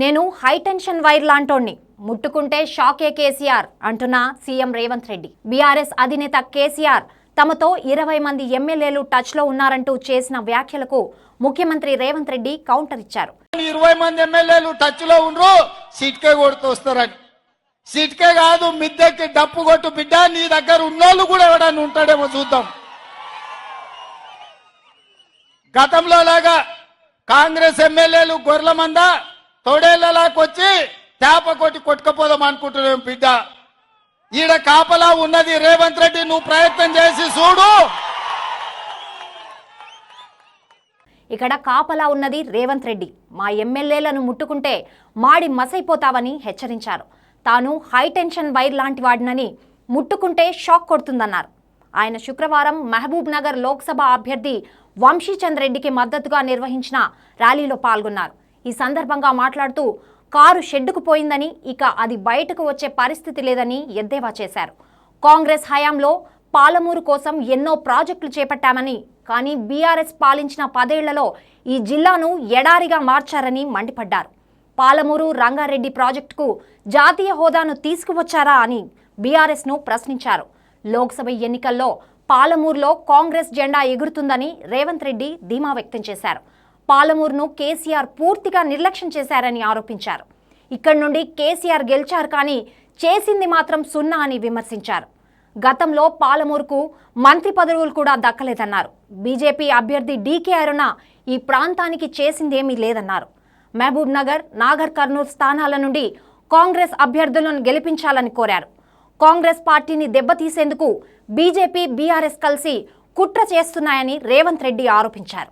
నేను high tension wire లాంటోణ్ణి ముట్టుకుంటే షాకే కేసీఆర్ అంటున్న సీఎం రేవంత్ రెడ్డి. బీఆర్ఎస్ అధినేత కేసీఆర్ తమతో ఇరవై మంది ఎమ్మెల్యేలు టచ్లో ఉన్నారంటూ చేసిన వ్యాఖ్యలకు ముఖ్యమంత్రి రేవంత్ రెడ్డి కౌంటర్ ఇచ్చారు. ఇరవై మంది ఎమ్మెల్యేలు టచ్లో ఉండ్రు సీట్కే కొడుతూ వస్తారని సీట్కే కాదు మిద్దెకి డప్పు కొట్టు బిడ్డ నీ దగ్గర ఉన్నోళ్ళు కూడా ఎవడని ఉంటాడేమో చూద్దాం. గతంలో లాగా కాంగ్రెస్ ఎమ్మెల్యేలు గొర్రెల మంద తోడేళ్ళలాకొచ్చి తేప కొట్టి కొట్టుకపోదాం అనుకుంటున్నాం బిడ్డ. ఈడ కాపలా ఉన్నది రేవంత్ రెడ్డి నువ్వు ప్రయత్నం చేసి చూడు. ఇక్కడ కాపలా ఉన్నది రేవంత్ రెడ్డి. మా ఎమ్మెల్యేలను ముట్టుకుంటే మాడి మసైపోతావని హెచ్చరించారు. తాను హైటెన్షన్ వైర్ లాంటి వాడినని ముట్టుకుంటే షాక్ కొడుతుందన్నారు. ఆయన శుక్రవారం మహబూబ్ నగర్ లోక్సభ అభ్యర్థి వంశీచంద్ రెడ్డికి మద్దతుగా నిర్వహించిన ర్యాలీలో పాల్గొన్నారు. ఈ సందర్భంగా మాట్లాడుతూ కారు షెడ్డుకు పోయిందని ఇక అది బయటకు వచ్చే పరిస్థితి లేదని ఎద్దేవా చేశారు. కాంగ్రెస్ హయాంలో పాలమూరు కోసం ఎన్నో ప్రాజెక్టులు చేపట్టామని కానీ బీఆర్ఎస్ పాలించిన పదేళ్ళలో ఈ జిల్లాను ఎడారిగా మార్చారని మండిపడ్డారు. పాలమూరు రంగారెడ్డి ప్రాజెక్టుకు జాతీయ హోదాను తీసుకువచ్చారా అని బీఆర్ఎస్ను ప్రశ్నించారు. లోక్సభ ఎన్నికల్లో పాలమూరులో కాంగ్రెస్ జెండా ఎగురుతుందని రేవంత్ రెడ్డి ధీమా వ్యక్తం చేశారు. పాలమూరును కేసీఆర్ పూర్తిగా నిర్లక్ష్యం చేశారని ఆరోపించారు. ఇక్కడి నుండి కేసీఆర్ గెలిచారు కానీ చేసింది మాత్రం సున్నా అని విమర్శించారు. గతంలో పాలమూరుకు మంత్రి పదవులు కూడా దక్కలేదన్నారు. బీజేపీ అభ్యర్థి డీకే అరుణ ఈ ప్రాంతానికి చేసిందేమీ లేదన్నారు. మహబూబ్ నగర్ నాగర్ కర్నూలు స్థానాల నుండి కాంగ్రెస్ అభ్యర్థులను గెలిపించాలని కోరారు. కాంగ్రెస్ పార్టీని దెబ్బతీసేందుకు బీజేపీ బీఆర్ఎస్ కలిసి కుట్ర చేస్తున్నాయని రేవంత్ రెడ్డి ఆరోపించారు.